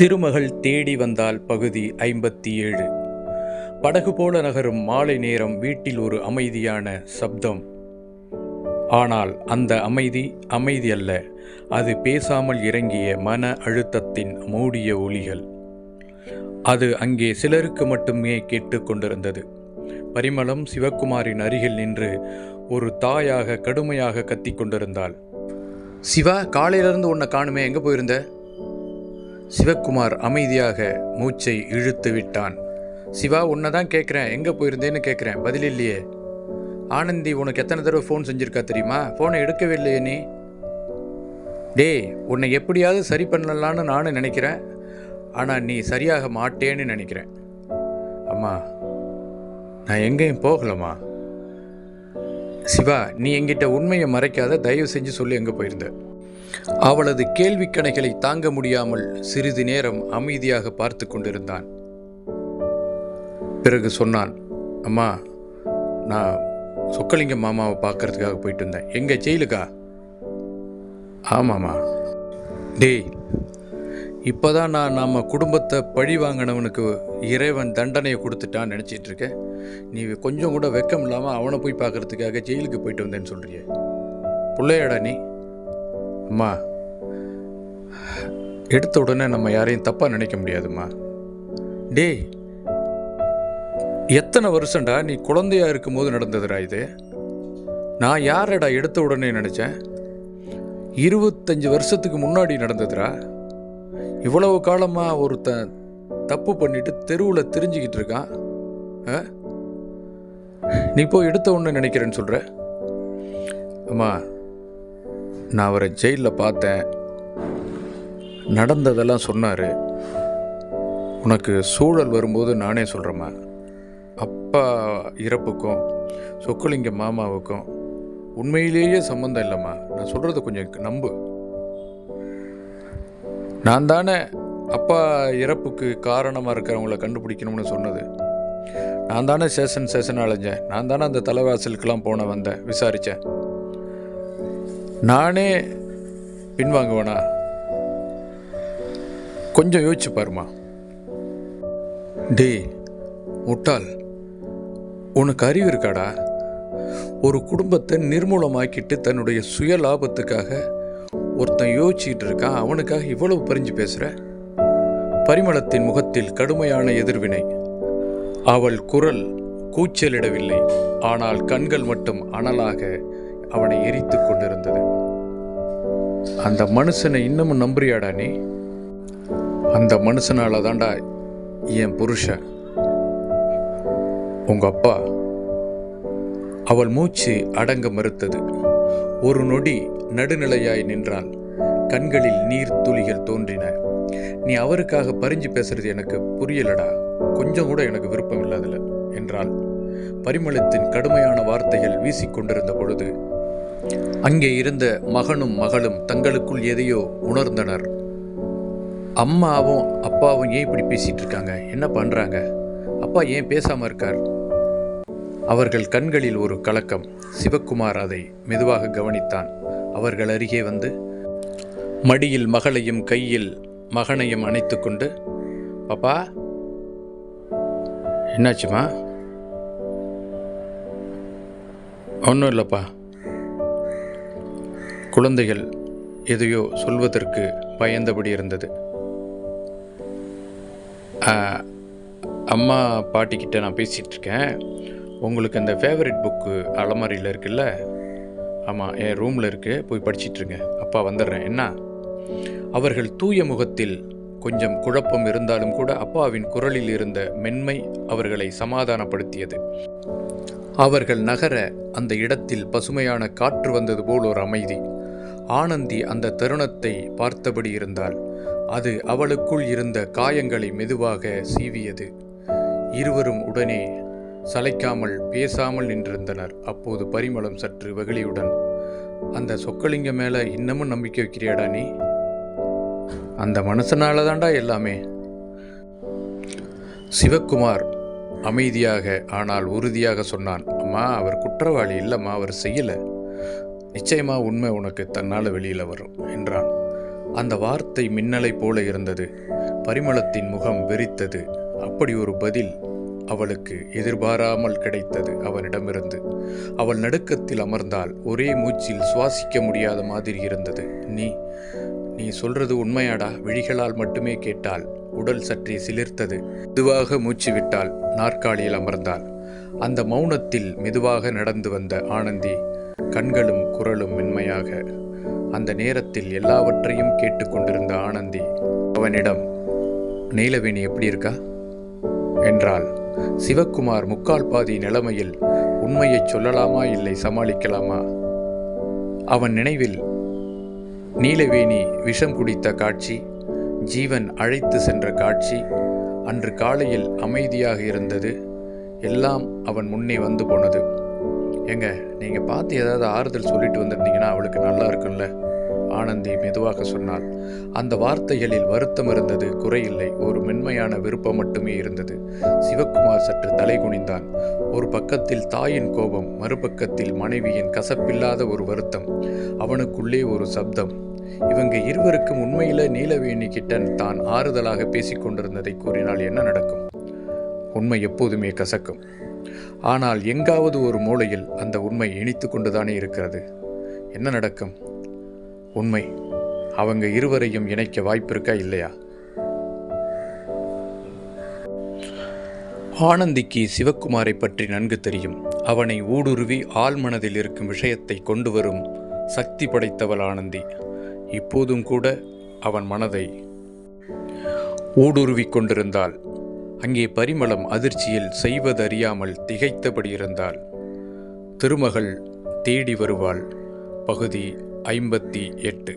திருமகள் தேடி வந்தால் பகுதி ஐம்பத்தி ஏழு படகு போல நகரும் மாலை நேரம் வீட்டில் ஒரு அமைதியான சப்தம். ஆனால் அந்த அமைதி அமைதி அல்ல அது பேசாமல் இறங்கிய மன அழுத்தத்தின் மூடிய ஒலிகள் அது அங்கே சிலருக்கு மட்டுமே கேட்டுக்கொண்டிருந்தது பரிமளம் சிவக்குமாரின் அருகில் நின்று ஒரு தாயாக கடுமையாக கத்திக் கொண்டிருந்தாள். சிவா காலையிலிருந்து உன்னை காணுமே எங்கே போயிருந்த? சிவக்குமார் அமைதியாக மூச்சை இழுத்து விட்டான். சிவா உன்னை தான் கேட்குறேன் எங்கே போயிருந்தேன்னு கேட்குறேன் பதில் இல்லையே. ஆனந்தி உனக்கு எத்தனை தடவை ஃபோன் செஞ்சுருக்கா தெரியுமா? ஃபோனை எடுக்கவே இல்லையே நீ. டேய் உன்னை எப்படியாவது சரி பண்ணலான்னு நானும் நினைக்கிறேன். ஆனால் நீ சரியாக மாட்டேன்னு நினைக்கிறேன். அம்மா நான் எங்கேயும் போகலம்மா. சிவா நீ என்கிட்ட உண்மையை மறைக்காத. தயவு செஞ்சு சொல்லி எங்கே போயிருந்த. அவளது கேள்விக்கணைகளை தாங்க முடியாமல் சிறிது நேரம் அமைதியாக பார்த்து கொண்டிருந்தான். பிறகு சொன்னான் அம்மா நான் சொக்கலிங்க மாமாவை பார்க்கறதுக்காக போயிட்டு இருந்தேன் எங்க ஜெயிலுக்கா? ஆமாம்மா. டேய் இப்போதான் நான் நம்ம குடும்பத்தை பழி வாங்கினவனுக்கு இறைவன் தண்டனையை கொடுத்துட்டான்னு நினச்சிட்டு இருக்கேன். நீ கொஞ்சம் கூட வெக்கம் இல்லாமல் அவனை போய் பார்க்குறதுக்காக ஜெயிலுக்கு போயிட்டு வந்தேன்னு சொல்கிறிய பிள்ளையாடா நீ. அம்மா எடுத்த உடனே நம்ம யாரையும் தப்பாக நினைக்க முடியாதும்மா டேய் எத்தனை வருஷம்டா நீ குழந்தையா இருக்கும்போது நடந்ததுடா இது? நான் யாரடா எடுத்த உடனே நினச்சேன்? இருபத்தஞ்சு வருஷத்துக்கு முன்னாடி நடந்ததுடா. இவ்வளவு காலமாக ஒருத்தன் தப்பு பண்ணிட்டு தெருவில் தெரிஞ்சுக்கிட்டு இருக்கான். ஆ? நீ போய் எடுத்த உடனே நினைக்கிறேன்னு சொல்கிற அம்மா நான் அவரை ஜெயிலில் பார்த்தேன். நடந்ததெல்லாம் சொன்னார். உனக்கு சூழல் வரும்போது நானே சொல்கிறேம்மா அப்பா இறப்புக்கும் சொக்கலிங்க மாமாவுக்கும் உண்மையிலேயே சம்மந்தம் இல்லைம்மா. நான் சொல்கிறத கொஞ்சம் நம்பு. நான் தானே அப்பா இறப்புக்கு காரணமாக இருக்கிறவங்கள கண்டுபிடிக்கணும்னு சொன்னது. நான் தானே சேஷன் சேஷன் அலைஞ்சேன். நான் தானே அந்த தலைவாசலுக்கெல்லாம் போன வந்தேன். விசாரித்தேன் நானே பின்வாங்குவேனா? கொஞ்சம் யோசிச்சு பாருமா. டே முட்டாள். உனக்கு அறிவு இருக்காடா? ஒரு குடும்பத்தை நிர்மூலமாக்கிட்டு தன்னுடைய சுய லாபத்துக்காக ஒருத்தன் யோசிச்சுட்டு இருக்கான் அவனுக்காக இவ்வளவு பறிஞ்சு பேசுகிற பரிமளத்தின் முகத்தில் கடுமையான எதிர்வினை. அவள் குரல் கூச்சலிடவில்லை ஆனால் கண்கள் மட்டும் அனலாக அவனை எரித்துக் கொண்டிருந்தது. அந்த மனுஷனை இன்னமும் நம்புறியாடா நீ? அந்த மனுஷனால தாண்டா என் புருஷன். உங்க அப்பா அவள் மூச்சு அடங்க மறுத்தது. ஒரு நொடி நடுநிலையாய் நின்றாள் கண்களில் நீர் துளிகள் தோன்றின. நீ அவருக்காக பறிஞ்சு பேசுறது எனக்கு புரியலடா. கொஞ்சம் கூட எனக்கு விருப்பம் இல்லாதல என்றாள் பரிமளத்தின் கடுமையான வார்த்தைகள் வீசிக்கொண்டிருந்த பொழுது அங்கே இருந்த மகனும் மகளும் தங்களுக்குள் எதையோ உணர்ந்தனர். அம்மாவும் அப்பாவும் ஏன் இப்படி பேசிகிட்டு இருக்காங்க? என்ன பண்ணுறாங்க அப்பா ஏன் பேசாமல் இருக்கார்? அவர்கள் கண்களில் ஒரு கலக்கம். சிவக்குமார் அதை மெதுவாக கவனித்தான். அவர்கள் அருகே வந்து மடியில் மகளையும் கையில் மகனையும் அணைத்துக்கொண்டு பாப்பா என்னாச்சுமா? ஒன்றும் இல்லைப்பா. குழந்தைகள் எதையோ சொல்வதற்கு பயந்தபடி இருந்தது. அம்மா பாட்டிக்கிட்ட நான் பேசிகிட்ருக்கேன் உங்களுக்கு அந்த ஃபேவரட் புக்கு அலமாரியில் இருக்குல்ல? ஆமாம் என் ரூமில் இருக்குது போய் படிச்சிட்ருங்க அப்பா வந்துடுறேன். என்ன? அவர்கள் தூய முகத்தில் கொஞ்சம் குழப்பம் இருந்தாலும் கூட அப்பாவின் குரலில் இருந்த மென்மை அவர்களை சமாதானப்படுத்தியது. அவர்கள் நகர அந்த இடத்தில் பசுமையான காற்று வந்தது போல் ஒரு அமைதி. ஆனந்தி அந்த தருணத்தை பார்த்தபடி இருந்தாள். அது அவளுக்குள் இருந்த காயங்களை மெதுவாக சீவியது. இருவரும் உடனே சளைக்காமல் பேசாமல் நின்றிருந்தனர். அப்போது பரிமளம் சற்று வெகுளியுடன் அந்த சொக்கலிங்க மேல இன்னமும் நம்பிக்கை வைக்கிறியாடா நீ? அந்த மனசனால தாண்டா எல்லாமே. சிவக்குமார் அமைதியாக ஆனால் உறுதியாக சொன்னான். அம்மா அவர் குற்றவாளி இல்லைம்மா அவர் செய்யலை. நிச்சயமா உண்மை உனக்கு தன்னால் வெளியில் வரும் என்றான். அந்த வார்த்தை மின்னலை போல இருந்தது. பரிமளத்தின் முகம் வெறித்தது. அப்படி ஒரு பதில் அவளுக்கு எதிர்பாராமல் கிடைத்தது அவனிடமிருந்து. அவள் நடுக்கத்தில் அமர்ந்தால் ஒரே மூச்சில் சுவாசிக்க முடியாத மாதிரி இருந்தது. நீ நீ சொல்றது உண்மையாடா? விழிகளால் மட்டுமே கேட்டால் உடல் சற்றே சிலிர்த்தது. மெதுவாக மூச்சு விட்டால் நாற்காலியில் அமர்ந்தாள். அந்த மௌனத்தில் மெதுவாக நடந்து வந்த ஆனந்தி கண்களும் குரலும் மென்மையாக. அந்த நேரத்தில் எல்லாவற்றையும் கேட்டுக்கொண்டிருந்த ஆனந்தி அவனிடம் நீலவேணி எப்படி இருக்கா? என்றாள். சிவக்குமார் முக்கால் பாதி நிலைமையில் உண்மையை சொல்லலாமா இல்லை சமாளிக்கலாமா? அவன் நினைவில் நீலவேணி விஷம் குடித்த காட்சி ஜீவன் அழைத்து சென்ற காட்சி அன்று காலையில் அமைதியாக இருந்தது எல்லாம் அவன் முன்னே வந்து போனது. ஏங்க நீங்கள் பார்த்து ஏதாவது ஆறுதல் சொல்லிட்டு வந்திருந்தீங்கன்னா அவளுக்கு நல்லா இருக்கும்ல? ஆனந்தி மெதுவாக சொன்னாள். அந்த வார்த்தைகளில் வருத்தம் இருந்தது குறையில்லை. ஒரு மென்மையான விருப்பம் மட்டுமே இருந்தது. சிவக்குமார் சற்று தலை குனிந்தான். ஒரு பக்கத்தில் தாயின் கோபம் மறுபக்கத்தில் மனைவியின் கசப்பில்லாத ஒரு வருத்தம் அவனுக்குள்ளே ஒரு சப்தம். இவங்க இருவருக்கும் உண்மையில நீலவேணி கிட்டன் தான் ஆறுதலாக பேசிக் கொண்டிருந்ததை கூறினால் என்ன நடக்கும்? உண்மை எப்போதுமே கசக்கும். ஆனால் எங்காவது ஒரு மூலையில் அந்த உண்மை இனித்து கொண்டுதானே இருக்கிறது. என்ன நடக்கும்? உண்மை அவங்க இருவரையும் இணைக்க வாய்ப்பிருக்கா இல்லையா? ஆனந்திக்கு சிவக்குமாரை பற்றி நன்கு தெரியும். அவனை ஊடுருவி ஆழ்மனதில் இருக்கும் விஷயத்தை கொண்டு வரும் சக்தி படைத்தவள் ஆனந்தி. இப்போதும் கூட அவன் மனதை ஊடுருவிக் கொண்டிருந்தாள். அங்கே பரிமளம் அதிர்ச்சியில் செய்வதறியாமல் திகைத்தபடி இருந்தாள் திருமகள் தேடி வருவாள். பகுதி ஐம்பத்தி எட்டு.